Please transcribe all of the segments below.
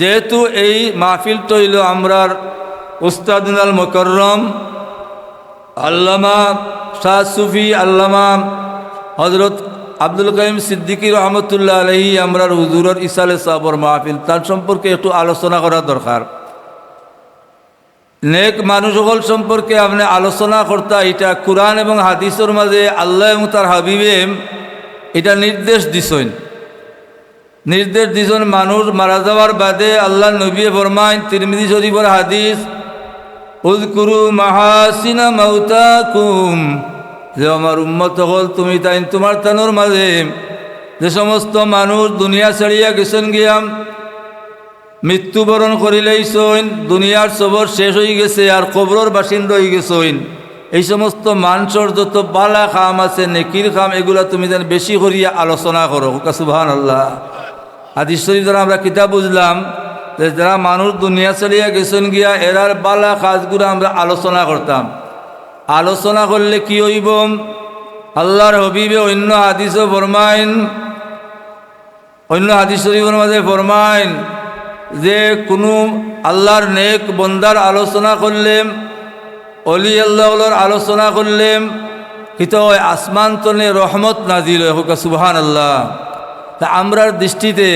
যেহেতু এই মাহফিল তৈল আমরার উস্তাদুল মকরম আল্লামা শাহ সুফি, আল্লামা হজরত আব্দুল কাইম সিদ্দিকী রহমতুল্লাহ আলহি আমরার হুজুরের ইসালে সাবর মাহফিল, তার সম্পর্কে একটু আলোচনা করা দরকার। নেক মানুষ সকল সম্পর্কে আপনি আলোচনা করতা, এটা কোরআন এবং হাদিসের মাঝে আল্লাহ এবং তার হাবিবে এটা নির্দেশ দিছেন। নির্দেশ দিছেন মানুষ মারা যাওয়ার বাদে আল্লাহ নবী ফরমাইন তিরমিদি শরীফর হাদিস উজকুরু মাহাসিনা মাউতা কুম যে আমার উম্মত হল তুমি তাই তোমার তানোর মাঝে। যে সমস্ত মানুষ দুনিয়া ছাড়িয়া গেছেন গিয়াম, মৃত্যুবরণ করিলেই সইন, দুনিয়ার সবর শেষ হয়ে গেছে আর কবরর বাসিন্দা হয়ে গেছইন এই সমস্ত মানসর যত বালা খাম আছে, নেকির খাম, এগুলা তুমি যেন বেশি করিয়া আলোচনা করো। সুবাহান আল্লাহ হাদিস শরীফ দ্বারা আমরা কিতাব বুঝলাম যে যারা মানুষ দুনিয়া চালিয়া গেছেন গিয়া, এরার বালা কাজগুলো আমরা আলোচনা করতাম। আলোচনা করলে কি হইব? আল্লাহর হবিবে অন্য হাদিসও ফরমাইন, অন্য হাদিস শরীফের মাঝে ফরমাইন যে কোনো আল্লাহর নেক বন্দার আলোচনা করলেম অলি আল্লাহর আলোচনা করলেম ওই আসমান তনে রহমত নাজিল হোক সুবহান আল্লাহ তা আমরার দৃষ্টিতে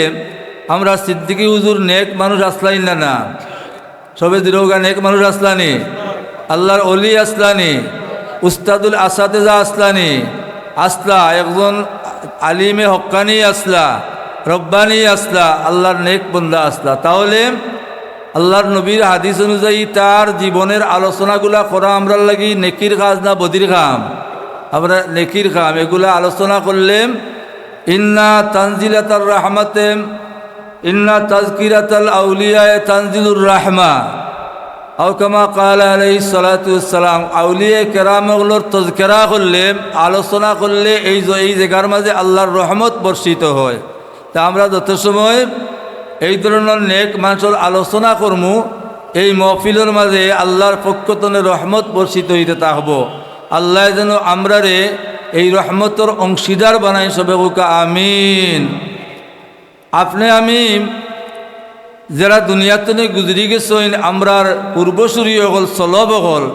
আমরা সিদ্দিকি হুজুর নেক মানুষ আসলাই না না? সবে দিরোগা নেক মানুষ আসলানি? আল্লাহর অলি আসলানি? উস্তাদুল আসাদেজা আসলানি? আসলা, একজন আলিমে হক্কানি আসলা, রব্বানি আসলা, আল্লাহর নেক বন্দা আসলা। তাহলে আল্লাহর নবীর হাদিস অনুযায়ী তার জীবনের আলোচনাগুলা করা আমরা লাগি নেকির কাজ না বদির খাম? আমরা নেকির খাম, এগুলা আলোচনা করলেম ইন্না তানজিলাতার রাহমাতে, ইন্না তাজকিরাতাল আউলিয়ায় তানজিলুর রাহমা। আউকামা কাল আলাই সালাতাম আউলিয়া কেরামগুলোর তজকেরা করলে, আলোচনা করলে এই এই জায়গার মাঝে আল্লাহর রহমত বর্ষিত হয়। তা আমরা যত সময় এই ধরনের নেক মানুষের আলোচনা করমু, এই মহফিলের মাঝে আল্লাহর পক্ষতনে রহমত বর্ষিত হইতে থাকব। আল্লাহ যেন আমরারে এই রহমতর অংশীদার বানাই সবে আমিন। আপনি, আমি যারা দুনিয়াতে গুজরি গেছেন, আমরার পূর্বসূরি হল চলব হল।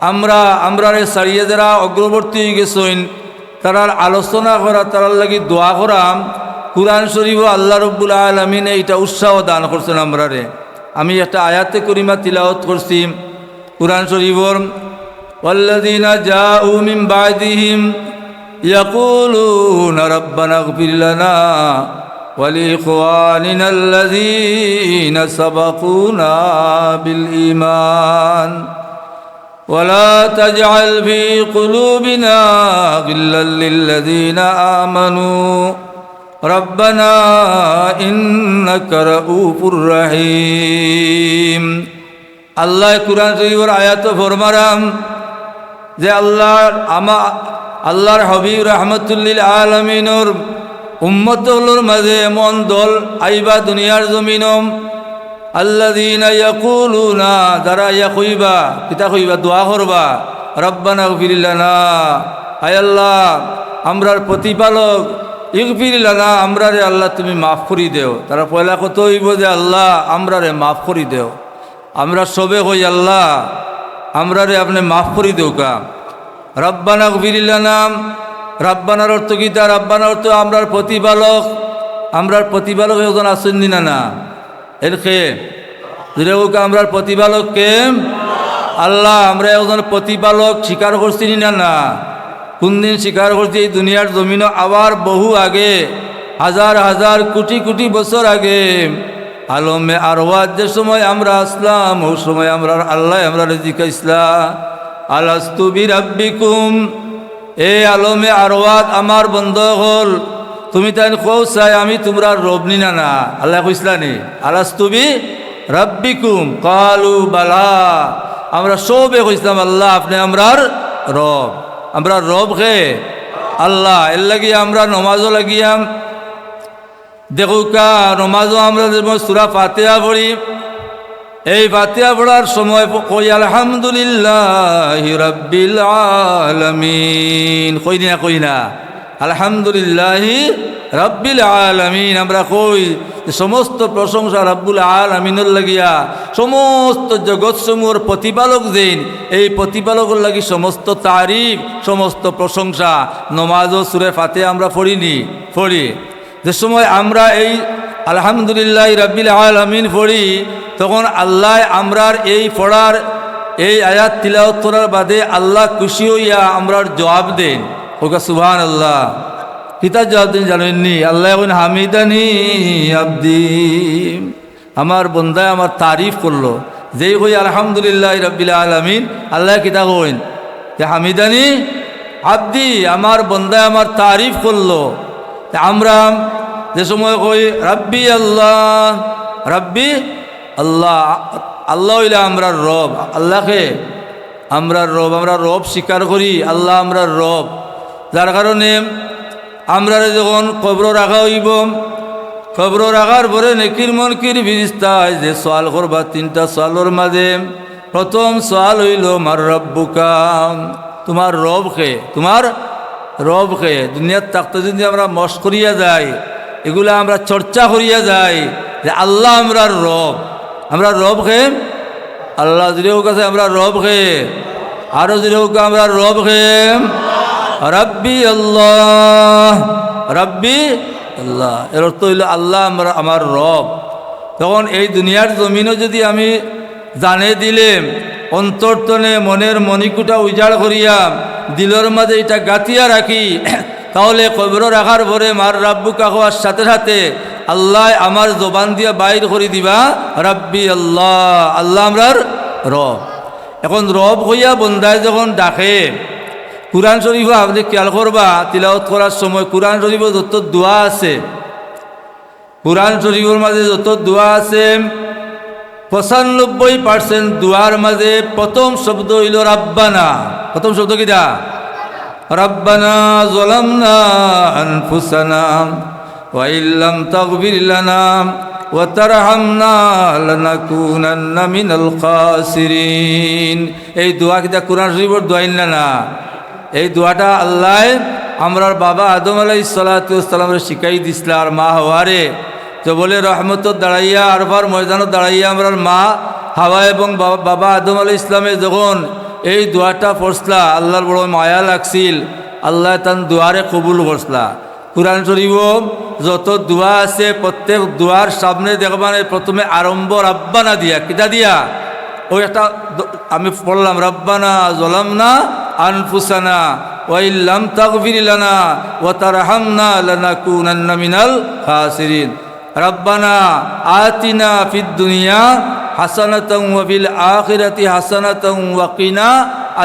আমরা, আমরারে সারিয়ে যারা অগ্রবর্তী গেছেন, তারার আলোচনা করা, তারার লাগি দোয়া করাম কুরআন শরীফ আল্লাহ রব্বুল আলমিনে এটা উৎসাহ দান করছেন আমরারে। আমি একটা আয়াতে করিমা তিলাওত করছি, কুরআন শরীফর والذين جاءوا من بعدهم يقولون ربنا اغفر لنا ولإخواننا الذين سبقونا بالإيمان ولا تجعل في قلوبنا غلا للذين آمنوا ربنا إنك رؤوف رحيم الله قرآن شريف آيات فرمرام যে আল্লাহর আমা, আল্লাহর হবিব রহমতুল্লিল আলমিনর উম্মতগুলোর মাঝে এমন দল আইবা দুনিয়ার জমিনম আল্লাদিনা ইয়াকুলুনা, যারা ইয়া কইবা কিতা কইবা দোয়া করবা, রব্বানা গফিরিল্লানা আয় আল্লাহ, আমরার প্রতিপালক ইগফিরিল্লানা আমরারে আল্লাহ তুমি মাফ করি দেও। তারা পয়লা কত হইব যে আল্লাহ, আমরারে মাফ করি দেও। আমরা সবে হই আল্লাহ আমরারে আপনি মাফ করি দেও কা। রব্বানা গফিরিল্লানা রাব্বানার অর্থ গীতা রাব্বানার অর্থ আমরার প্রতিপালক। আমরার প্রতিপালক একজন আসেন না না এর খেয়ে যেরকম আমরার প্রতিপালক কে? আল্লাহ, আমরা একজন প্রতিপালক স্বীকার করছি না না কোন দিন স্বীকার করছি? এই দুনিয়ার জমিন আবার বহু আগে, হাজার হাজার কোটি কোটি বছর আগে। আলমে আরওয়াজ যে সময় আমরা আসলাম, ও সময় আমরা আল্লাহ আমরা জিজ্ঞাসলা আলাস্তুবি রাব্বিকুম এ আলমে আরওয়াত আমার বন্ধ হল তুমি তাই কৌ চাই আমি তোমরা রব নি না আল্লাহ কইসলা নি আলাস্তুবি রাব্বিকুম কালু, বালা। আমরা সবে কইসলাম আল্লাহ, আপনি আমরার রব। আমরা রব খে আল্লাহ। এর লাগি আমরা নমাজও লাগিয়াম দেখো কা, নমাজও আমরা যেমন সুরা ফাতেহা পড়ি। এই ফাতেহা পড়ার সময় কই, আলহামদুলিল্লাহ রাব্বিল আলামিন। কই না কই না, আলহামদুলিল্লাহি রব্বিল আলামিন। আমরা কই সমস্ত প্রশংসা রব্বুল আলামিনের লাগিয়া, সমস্ত জগৎসমূহর প্রতিপালক যেন, এই প্রতিপালকের লাগি সমস্ত তারিফ, সমস্ত প্রশংসা। নমাজ ও সুরে ফাতে আমরা পড়িনি, পড়ি। যে সময় আমরা এই আলহামদুলিল্লাহ রব্বিল আলামিন পড়ি, তখন আল্লাহ আমরার এই পড়ার এই আয়াত তিলাওয়াত করার বাদে আল্লাহ খুশি হইয়া আমরার জবাব দেন। ওকে সুবহান আল্লাহ কিতার জবাব দিন, জানেননি? আল্লাহ এখন হামিদানি আব্দি। আমার বন্দায় আমার তারিফ করল। যেই কই আলহামদুলিল্লাহ রব্বিল আলমিন, আল্লাহ কিতা কইন? যে হামিদানি আব্দি, আমার বন্দায় আমার তারিফ করল। আমরা যে সময় কই, রাব্বি আল্লাহ রাব্বি আল্লাহ আল্লাহ হইলে আমরা রব, আল্লাহকে আমরা রব আমরা রব স্বীকার করি, আল্লাহ আমরা রব। যার কারণে আমরা যখন কবর রাখা হইব, কবর রাখার পরে নেকির মনকির বিরিস্তায় যে সোয়াল করবা তিনটা সোয়ালোর মাঝে। প্রথম সোয়াল হইল, মার রব্বুকা? তোমার রব খে তোমার রব খে দুনিয়ার থাকতে যদি আমরা মশ করিয়া যাই এগুলা আমরা চর্চা করিয়া যাই যে আল্লাহ আমরা রব। আমরা রব খে আল্লাহ যদিও কাছে আমরা রব খে যদি যদিও আমরা রব খে রব্বি আল্লাহ রব্বি আল্লাহ। এর অর্থ হইল আল্লাহ আমরা, আমার রব। তখন এই দুনিয়ার জমিনও যদি আমি জানে দিলেম, অন্তর্তনে মনের মণিকুটা উজাড় করিয়া দিলর মাঝে এটা গাতিয়া রাখি তাহলে কবর রাখার পরে মার রাব্বু কাকুয়ার সাথে সাথে আল্লাহ আমার জবান দিয়া বাইর করে দিবা, রাব্বি আল্লাহ আল্লাহ আমরার রব। এখন রব হইয়া বন্দায় যখন ডাকে, কোরআন শরীফ আপনি খেয়াল করবা তিলাওত করার সময় কোরআন শরীফ যত দোয়া আছে, কোরআন শরীফের মাঝে যত দোয়া আছে, পঁচানব্বই পার্সেন্ট দোয়ার মাঝে প্রথম শব্দ হইল রাব্বানা প্রথম শব্দ এই দোয়া কিটা কোরআন শরীফের দোয়াইন না? এই দোয়াটা আল্লাহ আমরার বাবা আদম আলাই সালাতামের শিখাই দিছিল আর মা হওয়ারে। তো বলে রহমত দাঁড়াইয়া আরবার ময়দানত দাঁড়াইয়া আমরার মা হাওয়া এবং বাবা আদম আলাই ইসলামে যখন এই দোয়াটা পড়সলা আল্লাহর বড় মায়া লাগছিল। আল্লাহ তান দুয়ারে কবুল করসলা কোরআন শরীফ যত দোয়া আছে, প্রত্যেক দোয়ার সামনে দেখবানে প্রথমে আরম্ভ রাব্বানা দিয়া। কিতা দিয়া? ওই একটা আমি পড়লাম, রব্বানা জলামনা আনফুসানা ওয়াইল্লাম তাগফির লানা ওয়া তারহামনা লানাকুনান্না মিনাল খাসিরিন। রব্বানা আতিনা ফিদ দুনিয়া হাসানাতাও ওয়া ফিল আখিরাতি হাসানাতাও ওয়া কিনা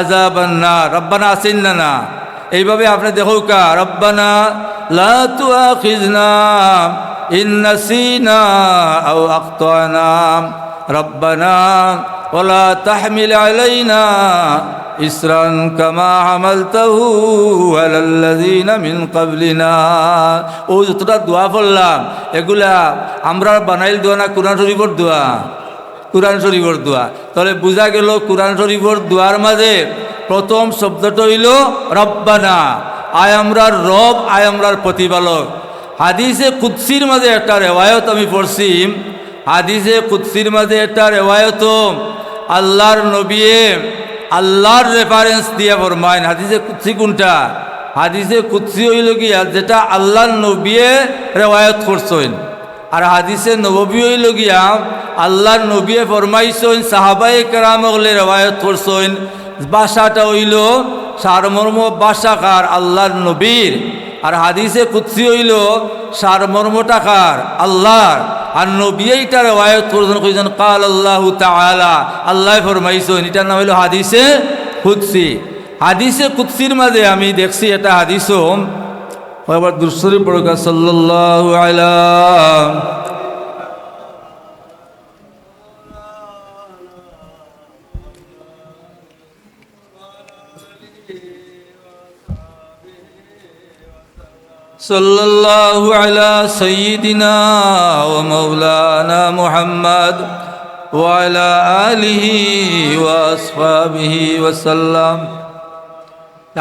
আযাবান নার রব্বানা আসিননা এইভাবে আপনি দেখো কা রব্বানা লা তুআখিজনা ইন নাসিনা আও আখতানা রব্বানা ولا تحمل علينا إسرا كما حملته على الذين من قبلنا ও যতটা দোয়া পড়লাম এগুলা আমরা বানাইল দোয়া না কোরআন শরীফর দোয়া কোরআন শরীফর দোয়া। তাহলে বোঝা গেল কোরআন শরীফর দোয়ার মাঝে প্রথম শব্দটা হইল রব্বানা। আয় আমরার রব, আয় আমরার প্রতিপালক। হাদিসে কুৎসির মাঝে একটা রেওয়ায়ত আমি পড়ছি। হাদিসে কুৎসির মাঝে একটা রেওয়ায়ত, আল্লাহর নবিয়ে আল্লাহর রেফারেন্স দিয়ে ফরমাইন হাদিসে কুৎসি কোনটা? হাদিসে কুৎসি হইল গিয়া যেটা আল্লাহর নবিয়ে রেওয়ায়ত করছেন। আর হাদিসে নবী হইল গিয়া আল্লাহর নবিয়ে ফরমাইছেন সাহাবাই কেরাম হলে রেওয়ায়ত করছেন, বাসাটা হইল সারমর্ম বাসাকার, আল্লাহর নবীর। আর হাদিসে কুৎসি হইল সারমর্মটা কার? আল্লাহর। আর নবী এইটা রেওয়ায়ত করছেন কইছেন কাল আল্লাহ তাআলা, আল্লাহ ফরমাইছেন, এটার নাম হইল হাদিসে কুৎসি হাদিসে কুৎসির মাঝে আমি দেখছি এটা হাদিসও। কয়েকবার দুরসরি পড়কা সাল্লাল্লাহু আলা صلى الله على سيدنا ومولانا محمد وعلى آله وأصحابه وسلم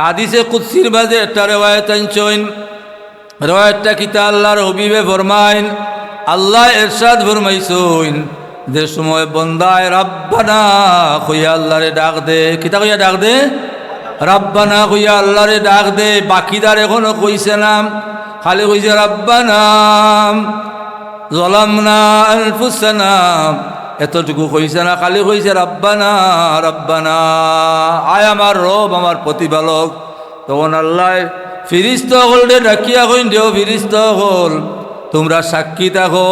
হাদিসে কুৎসির বাজে একটা রেওয়ায়ত রেওয়ায়তটা কিতা আল্লাহর হবিবে ফরমাইন? আল্লাহ এরশাদ ফরমাইছইন যে সময় বন্দায় রাব্বানা কইয়া আল্লাহরে ডাক দে। কিতা কইয়া ডাক দে? রাব্বানা কইয়া আল্লাহরে ডাক দে। বাকিদার এখনও কইছে না। খালি কইছে, রাব্বানা, জলামনা আনফুসানা। এতটুকু কইছে না, খালি কইছে, রাব্বানা রাব্বানা। আয় আমার রব, আমার প্রতিপালক। তখন আল্লাহ ফিরিস্ত হল ডাকিয়া কইন, দেও ফিরিস্ত হল তোমরা সাক্ষী থাকো।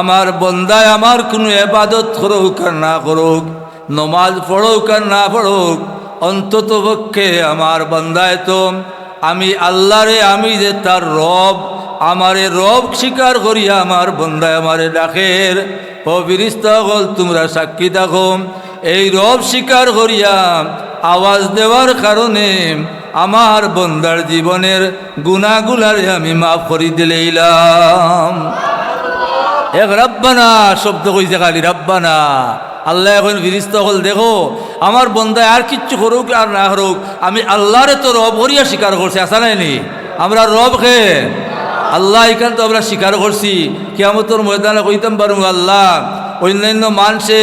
আমার বন্দায় আমার কোনো এবাদত করুক আর না করুক, নমাজ পড়ুক আর না পড়ুক, অন্তত পক্ষে আমার বন্দায় তো। আমি আল্লাহরে, আমি যে তার রব, আমারে রব স্বীকার করিয়া আমার বন্দায় আমারে ডাকের। ও বিরিস্তগল তোমরা সাক্ষী থাকো। এই রব স্বীকার করিয়া আওয়াজ দেওয়ার কারণে আমার বন্দার জীবনের গুণাগুলারে আমি মাফ করি দিলেইলাম এক রাব্বানা, শব্দ কইছে খালি, রাব্বানা, আল্লাহ এখন ফিরিস্ত হল, দেখো, আমার বন্দায় আর কিচ্ছু করুক আর না করুক, আমি আল্লাহরে তো রব করিয়া স্বীকার করছি আসা নাইনি আমরা রব খেয়ে আল্লাহ এখান তো আমরা স্বীকার করছি। কেমতর ময়দানে কইতাম পারু আল্লাহ, অন্যান্য মানুষে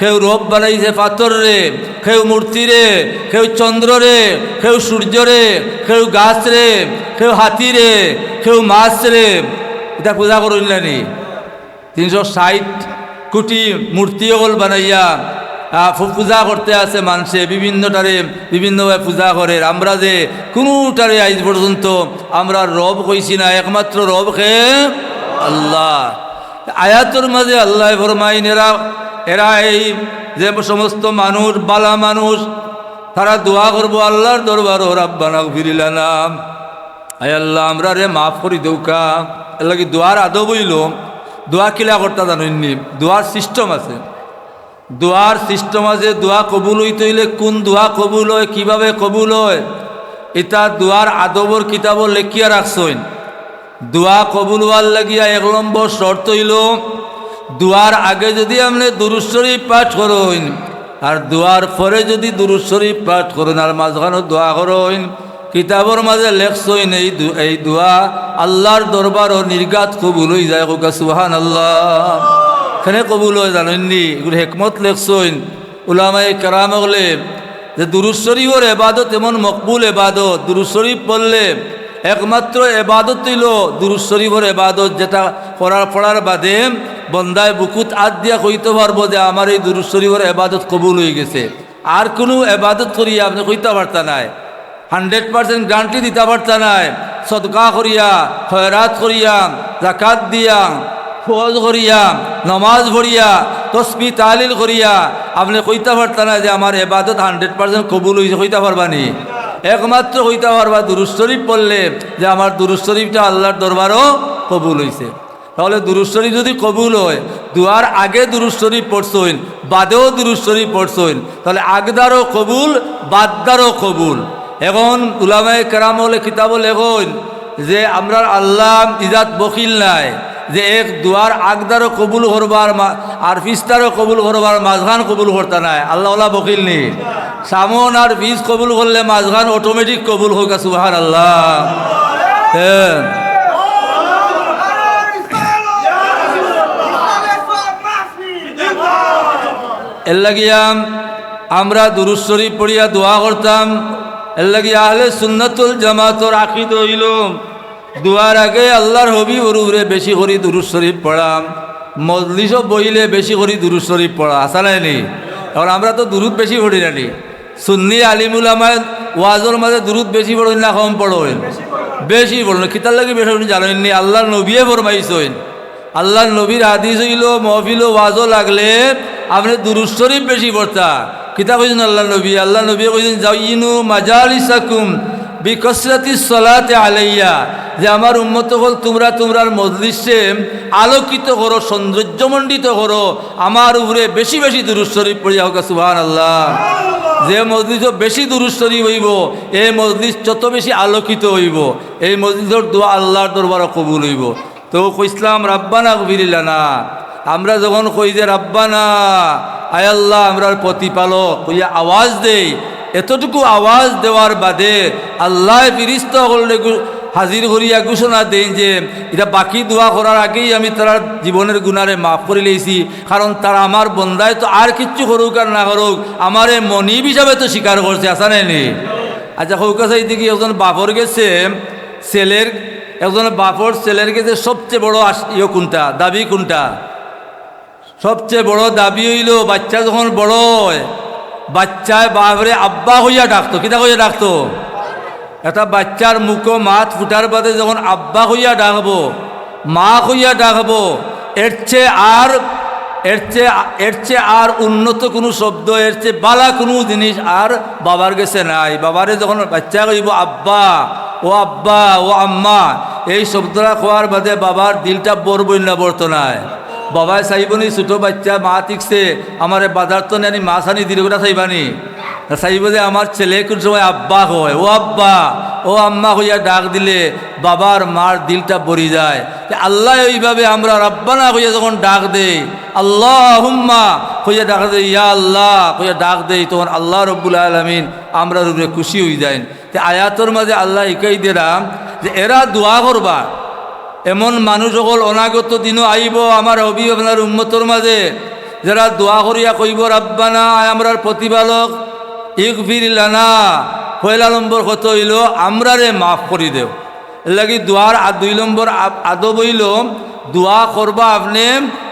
কেউ রব বানাইছে পাথর রে, কেউ মূর্তি রে, কেউ চন্দ্র রে, কেউ সূর্য রে, কেউ গাছ রে, কেউ হাতি রে, কেউ মাছ রে। এটা পূজা করলেনি তিনশো ষাট কোটি মূর্তি হল বানাইয়া পূজা করতে আছে মানুষে। বিভিন্নটারে, বিভিন্নভাবে পূজা করে। আমরা যে কোনোটারে আজ পর্যন্ত আমরা রব কইছি না, একমাত্র রব খে আল্লাহ। আয়াতর মাঝে আল্লাহ ফরমাইন এরা এই যে সমস্ত মানুষ, বালা মানুষ, তারা দোয়া করব আল্লাহর দরবার ও রাব্বানা ফিরিলানা আয় আল্লাহ, আমরা রে মাফ করি দৌকা। এর লাগি দোয়ার আদব হইল, দোয়া কিলা করতে জানেননি দোয়ার সিস্টেম আছে। দোয়ার সিস্টেম আছে, দোয়া কবুল হইতে হইলে কোন দোয়া কবুল হয়, কীভাবে কবুল হয়? এটা দোয়ার আদবর কিতাব লেখিয়া রাখছইন। দোয়া কবুল হওয়ার লাগিয়া এক নম্বর শর্ত হইল দোয়ার আগে যদি আপনি দুরুশ্বরী পাঠ করইন আর দোয়ার পরে যদি দুরুশ্বরী পাঠ করুন, আর মাঝখানে দোয়া করইন কিতাবর মাঝে লেখছইন এই এই দোয়া আল্লাহর দরবার ও নির্গাত কবুল হয়ে যায়। কোকা সুহান আল্লাহ এখানে কবুল হয় জানেননি? এগুলো হেকমত লেখছইন উলামাই কারাম হলে যে দুরুজ শরীফর এবাদত এমন মকবুল এবাদত। দুরুজ শরীফ পড়লে একমাত্র এবাদত হইল দুরুজ শরীফর এবাদত, যেটা করার পড়ার বাদে বন্দায় বুকুত আদ দিয়া কইতে পারব যে আমার এই দুরুজ শরীফর এবাদত কবুল হয়ে গেছে। আর কোনো এবাদত করিয়া আপনি কইতে পারতা নাই। হান্ড্রেড পার্সেন্ট গ্যারান্টি দিতে পারতা নাই। সদকা করিয়া, খয়রাত করিয়া জাকাত দিয়া ফজ করিয়া, নমাজ ভরিয়া তসবি, তালিল করিয়া আপনি কইতে পারতা না যে আমার এবাদত হান্ড্রেড পার্সেন্ট কবুল হয়েছে কইতে পারবানি একমাত্র কইতে পারবা দুরুজ শরীফ পড়লে যে আমার দুরুজ শরীফটা আল্লাহর দরবারও কবুল হয়েছে তাহলে দুরুজ যদি কবুল হয়, দুয়ার আগে দুরুজ শরীফ পড়ছইন বাদেও দুরুজ শরীফ পড়ছইন তাহলে আগদারও কবুল, বাদদারও কবুল। এখন উলামায় কেরাম হলে কিতাব লেখন যে, আমরা আল্লাহ ইজাত বকিল নাই, যে এক দুয়ার আগদারও কবুল করবার আর ফিস্তারও কবুল করবার মাঝখান কবুল করতে নাই। আল্লাহ ওলা বকিল নি সামন আর ফিস কবুল করলে মাঝখান অটোমেটিক কবুল হোক সুহান আল্লাহ হ্যাঁ। এর লাগিয়াম আমরা দুরুজ শরীফ পড়িয়া দোয়া করতাম। এর লাগি আহলে সুন্নাতুল জামাতর আকিদ হইল। দুয়ার আগে আল্লাহর হবি ওরুরে বেশি করি দুরুজ শরীফ পড়াম। মজলিসও বইলে বেশি করি দুরুজ শরীফ পড়া আসা নাই? নি এখন আমরা তো দুরুদ বেশি পড়ি নানি সুন্নি আলিমুল আমায় ওয়াজর মাঝে দুরুদ বেশি পড়েন না, কম পড়েন? বেশি পড়েন কিতার লাগে বেশি পড়েন জানেননি আল্লাহর নবীয়ে ফরমাইছেন। আল্লাহ নবীর হাদিস হইল, মহফিল ওয়াজও লাগলে আপনি দুরুজ শরীফ বেশি পড়তা। কিতাব কইছেন আল্লাহ নবী। আল্লাহ নবী কইছেন, জাইনু মাজালিসাকুম বিকসরাতি সলাতে আলাইয়া। যে আমার উন্মত হল তোমরা তোমরার মজলিসে আলোকিত করো, সৌন্দর্যমণ্ডিত করো। আমার উপরে বেশি বেশি দুরুজ শরীফ পড়িয়া হোক সুবহান আল্লাহ যে মসজিদ বেশি দুরুস্তরি হইব, এই মসজিদ যত বেশি আলোকিত হইব, এই মসজিদের দোয়া আল্লাহর দরবারও কবুল হইব। তো কইসলাম রাব্বানা কবিরিলা না আমরা যখন কই যে, রাব্বানা আয় আল্লাহ আমরার প্রতিপালক কইয়া আওয়াজ দেই। এতটুকু আওয়াজ দেওয়ার বাদে আল্লাহ ফিরিস্ত করলে হাজির করিয়া ঘোষণা দেন যে, এটা বাকি দোয়া করার আগেই আমি তার জীবনের গুণারে মাফ করে লইছি। কারণ তারা আমার বন্দায় তো আর কিচ্ছু করুক আর না করুক, আমারে মনিব হিসাবে তো স্বীকার করছে আসা নেই আচ্ছা হৌকা এই দিকে একজন বাপর গেছে, ছেলের একজন বাপর ছেলের গেছে সবচেয়ে বড় ইয়ে কোনটা? দাবি কোনটা? সবচেয়ে বড় দাবি হইল, বাচ্চা যখন বড় বাচ্চায় বাপরে আব্বা হইয়া ডাকতো। কিতা হইয়া ডাকতো? একটা বাচ্চার মুখ মাত ফুটার বাদে যখন আব্বা হইয়া ডাকবো, মা হইয়া ডাকবো, এর চেয়ে আর, এর চেয়ে এর চেয়ে আর উন্নত কোনো শব্দ, এর চেয়ে বালা কোনো জিনিস আর বাবার গেছে নাই। বাবারে যখন বাচ্চা কইব, আব্বা, ও আব্বা, ও আম্মা, এই শব্দটা খোয়ার বাদে বাবার দিলটা বরবই না বর্ত নাই বাবাই চাইবনি ছোটো বাচ্চা, মা ঠিকছে আমার বাজার তো নেনি মাছ আনি দিলে ওটা চাইবানি চাইব যে আমার ছেলে কোন সময় আব্বা হয়, ও আব্বা, ও আম্মা হইয়া ডাক দিলে বাবার মার দিলটা ভরি যায়। আল্লাহ এইভাবে আমরা রব্বানা হইয়া যখন ডাক দেই আল্লাহ হুম্মা হইয়া ডাক দেই, ইয়া আল্লাহ, হইয়া ডাক দেই, তখন আল্লাহ রব্বুল আলমিন আমরা রূপে খুশি হয়ে যায় তে আয়াতর মাঝে আল্লাহ ইকাই দিলাম যে এরা দোয়া করবা। এমন মানুষ সকল অনাগত দিনও আইব আমার অবি আপনার উন্মতর মাঝে যারা দোয়া করিয়া কইব রাব্বানা আমরার প্রতিপালক ইকফির লানা, পয়লা নম্বর কত হইল আমরারে মাফ করি দেও। লাগি দোয়ার দুই নম্বর আদব হইল দোয়া করবা আপনি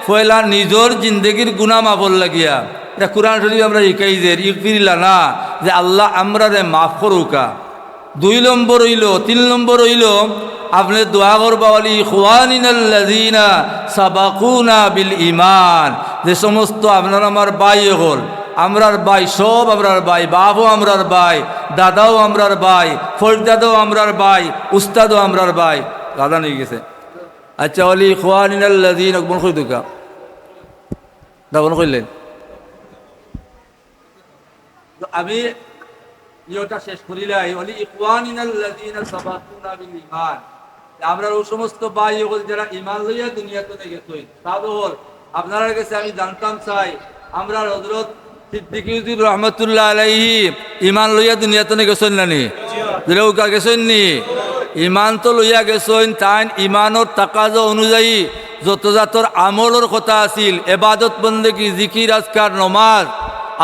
পয়লা নিজর জিন্দগির গুণা মাফর লাগিয়া। এটা কোরআন শরীফ আমরা শিকাই যে ইকফির লানা যে আল্লাহ আমরারে মাফ করুকা দুই নম্বর হইল, তিন নম্বর হইল আপনি দোয়া করবা, বলি খুয়ানিনাল্লাযিনা সাবাকুনা বিল ইমান যে সমস্ত আপনার আমার বাই হল, আমরার বাই সব আমরার বাই বাবও আমরার বাই দাদাও আমরার ভাই, ফরদাদাও আমরার বাই উস্তাদও আমরার বাই দাদা নিয়ে গেছে। আচ্ছা অলি খোয়ানিনাল্লাযিনা কোন কই দুকা দাবন কইলেন আমি ইয়েটা শেষ করিলাই অলি ইকওয়ানিনাল্লাযিনা সাবাকুনা বিল ঈমান আমরা ওই সমস্ত ভাই যারা ইমান লইয়া দুনিয়াতে তাও হল আপনারা কাছে আমি জানতাম চাই, আমরা হযরত সিদ্দিক ইউসুফ রহমতুল্লাহ আলাইহি ঈমান লইয়া দুনিয়াতে গেছেন নানি কা গেছেন নি? ঈমান তো লইয়া গেছেন, তাইন ঈমানের তাকাজা অনুযায়ী যত জাতর আমলের কথা আছিল, এবাদত বন্দেগী, জিকির, আজকার, নমাজ,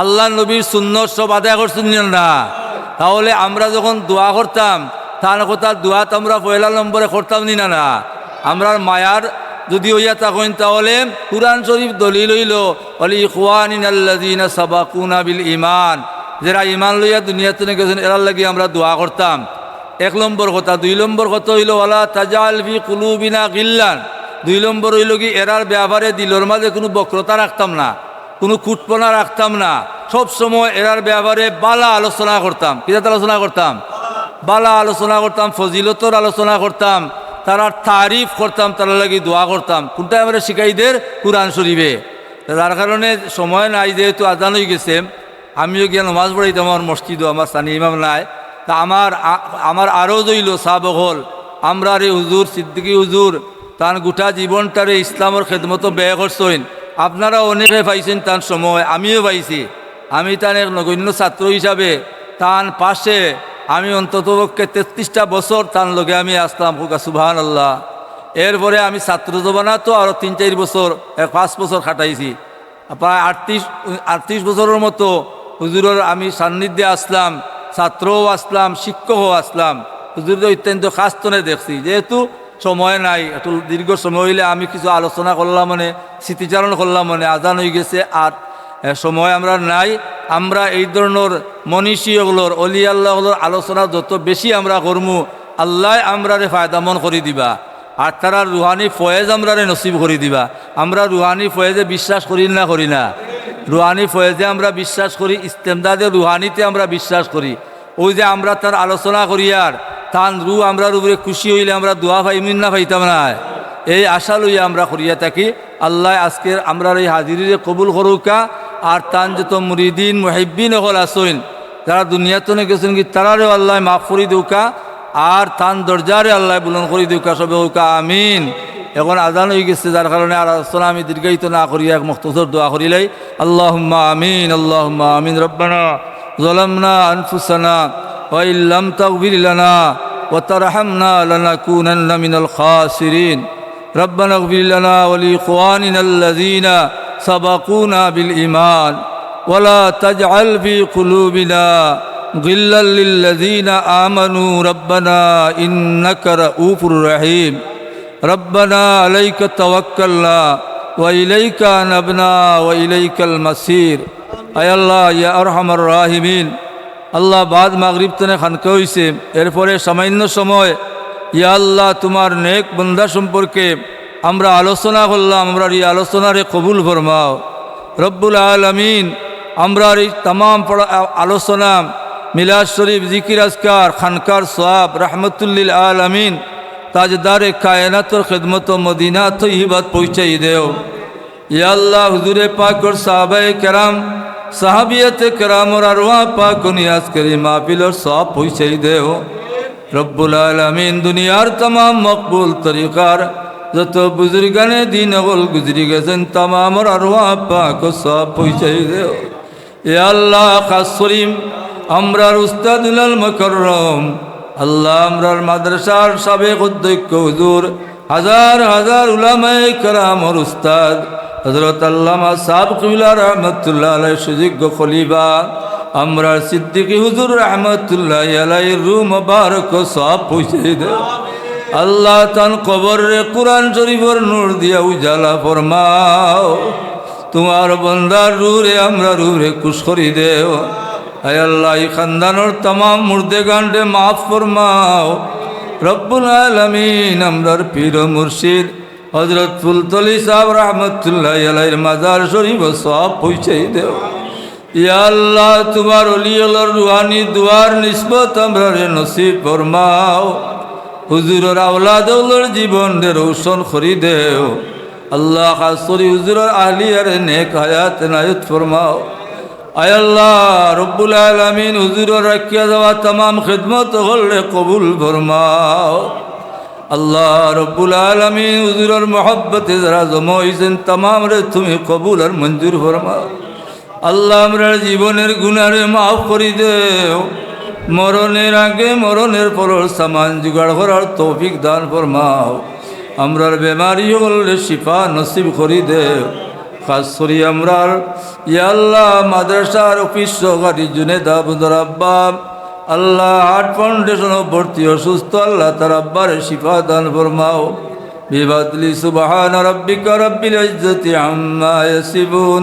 আল্লাহ নবীর সুন্নত সব আদায় করছেন না? তাহলে আমরা যখন দোয়া করতাম তার কথা দোয়া তো আমরা পয়লা নম্বরে করতাম নি না না আমরা মায়ার যদি হইয়া তখন তাহলে কুরআন শরীফ দলিল হইল, অলি আল্লাযিনা সাবাকুনা বিল ইমান যারা ইমান লইয়া দুনিয়াতে গেছেন, এরার লাগি আমরা দোয়া করতাম। এক নম্বর কথা। দুই নম্বর কথা হইল ওলা তাজাল ফি কুলুবিনা গিল্লান। দুই নম্বর হইল কি, এরার ব্যাপারে দিলর মাঝে কোনো বক্রতা রাখতাম না, কোনো কুটপনা রাখতাম না। সব সময় এরার ব্যাপারে বালা আলোচনা করতাম। কিতাত আলোচনা করতাম? বালা আলোচনা করতাম, ফজিলতর আলোচনা করতাম, তারা তারিফ করতাম, তারা লাগি দোয়া করতাম। কোনটা আমরা শিকাইদের? কোরআন শরীফে। যার কারণে সময় নাই, যেহেতু আজান হয়ে গেছে, আমিও গিয়ে নমাজ পড়াইতাম, আমার মসজিদও, আমার স্থানীয় ইমাম নাই। তা আমার আমার আরও জইল সাবক হল। আমরা রে হুজুর, সিদ্দিকি হুজুর তার গোটা জীবনটারে ইসলামের খেদমত ব্যয় করছেন। আপনারা অনেকে পাইছেন তার সময়, আমিও পাইছি। আমি তার এক নগণ্য ছাত্র হিসাবে তার পাশে আমি অন্ততপক্ষে তেত্রিশটা বছর তার লগে আমি আসলাম। হুকা সুবাহান আল্লাহ এরপরে আমি ছাত্র জবানা তো আরও তিন, চার বছর এক পাঁচ বছর খাটাইছি। প্রায় আটত্রিশ আটত্রিশ বছরের মতো হুজুরের আমি সান্নিধ্যে আসলাম, ছাত্রও আসলাম, শিক্ষকও আসলাম। হুজুরকে অত্যন্ত খাস্তনে দেখছি। যেহেতু সময় নাই একটু দীর্ঘ সময় হইলে আমি কিছু আলোচনা করলাম মানে স্মৃতিচারণ করলাম মানে আজান হয়ে গেছে আর সময় আমরা নাই, আমরা এই ধরনের মনীষীগুলোর অলি আল্লাহগুলোর আলোচনা যত বেশি আমরা করমু, আল্লাহ আমরারে ফায়দামন করে দিবা। আর তারা রুহানি ফয়েজ আমরারে নসিব করে দিবা। আমরা রুহানি ফয়েজে বিশ্বাস করি না করি না। রুহানি ফয়েজে আমরা বিশ্বাস করি, ইস্তেমদাদে রুহানিতে আমরা বিশ্বাস করি। ওই যে আমরা তার আলোচনা করি আর তান রু আমরা উপরে খুশি হইলে আমরা দোয়া পাইমিন না পাইতাম না। এই আশা লইয়া আমরা করিয়া থাকি। আল্লাহ আজকের আমরা এই হাজিরিরে কবুল করুকা আর তান যত মুরিদিন মহিবিন হল আসইন যারা দুনিয়াতনে গেছেন কি তারারেও আল্লাহ মাফ করি দৌকা আর তান দরজারে আল্লাহ বুলন করি দৌকা সবে হোকা আমিন এখন আজান হয়ে গেছে যার কারণে আর আলোচনা আমি দীর্ঘায়িত না করিয়া এক মখতসর দোয়া করিলাই আল্লাহ আমিন আল্লাহ আমিন রব্বানা ظلمنا أنفسنا وإن لم تغفر لنا وترحمنا لنكونن من الخاسرين ربنا اغفر لنا ولإخواننا الذين সাবাকুনা বিল ইমান ওলা তাজ আলফি কুলুবিনা গিল্লাল্লিল্লাযীনা আমানু রব্বানা ইন্নাকা রউফুর রহিম। রব্বানা আলাইকা তাওয়াক্কালনা ওয়া ইলাইকা নাবনা ওয়া ইলাইকাল মাসির। আয় আল্লাহ, ইয়া আরহামার রাহিমিন। আল্লাহ বাদ মাগরিব তনে খানকা হইছে। এরপরে সামান্য সময়, ইয়া আল্লাহ, তোমার নেক বন্ধা সম্পর্কে আমরা আলোচনা করলাম, আমরা এই আলোচনারে কবুল ফরমাও। রব্বুল আলমিন, আমরা এই তাম আলোচনা, মিলাদ শরীফ, জিকির আজকার, খানকার সোয়াব রহমতুল্লিল আলমিন, তাজদারে কায়নাতর খেদমত মদিনা তৈবাদ পৌঁছাই দেও। ইয়া আল্লাহ, হুজুরে পাকর সাহাবায়ে কেরাম, সাহাবিয়তে কেরামর আরওয়া পাক নিয়াজ করি মাহফিলর সব পৌঁছাই দেও। রব্বুল আলমিন, দুনিয়ার তাম মকবুল তরিকার যত বুজুর্গানে দিন হল গুজরি গেছেন, তামামর আরওয়া পাক সব পৌঁছাই দেও। এ আল্লাহ খাস করিম, আমরার উস্তাদুল মকরম আল্লাহ আমরার মাদ্রাসার সাবেক অধ্যক্ষ হুজুর, হাজার হাজার উলামায়ে কেরামর উস্তাদ হজরত আল্লামা সাহ কিবলা রহমতুল্লাহ আলাই সুযোগ্য খলিবা আমরা সিদ্দিকি হুজুর রহমতুল্লাহ আলাই রু মুবারক সব পৌঁছে দে আল্লাহ তান কবর রে কোরআন শরীফর নূর দিয়া উজালা ফরমাও। তোমার বন্দার রুরে আমরা রুরে কুশ করি দেও। আয় আল্লাহ খানদানোর তাম মুর্দে গান্ডে মাফ ফরমাও। রব্বুল আলমিন, আমরার পীর মুর্শিদ হজরত ফুলতলি সাহেব রহমতুল্লাহ আলাইর মাজার শরীফ সব পৌঁছাই দেও। ইয়া আল্লাহ, তোমার অলিয়লর রুহানি দুয়ার নিসবত আমরা রে নসিব ফরমাও। হুজুরের আওলাদৌলর জীবন রে রৌশন করি দেও। আল্লাহ খাসরি হুজুরের আহলিয়ারে নেক হায়াত নায়ত ফরমাও। আয় আল্লাহ, রব্বুল আলমিন হুজুরের রাখিয়া যাওয়া তাম খেদমত হলে কবুল ফরমাও। আল্লাহ রব্বুল আলমিন হুজুরের মহব্বতে যারা জমা হয়েছেন তামাম রে তুমি কবুল আর মঞ্জুর ফরমাও। আল্লাহ আমরা জীবনের গুণারে মাফ করি দেও। মরণের আগে মরণের পর সামান জোগাড় করার তৌফিক দান ফরমাও। আমরার বেমারি হলে শিফা নসিব করি দেও খাস করি আমরার ইয়াল্লাহ মাদ্রাসার অফিস সহকারী জুনে দাবুদর আব্বা। আল্লাহ হার্ট ফাউন্ডেশন ভর্তি অসুস্থ আল্লাহ তার আব্বারে শিফা দান ফরমাও। বিবাদলি সুবহান রব্বিকা রব্বিল ইজ্জতি আম্মা ইয়াসিফুন।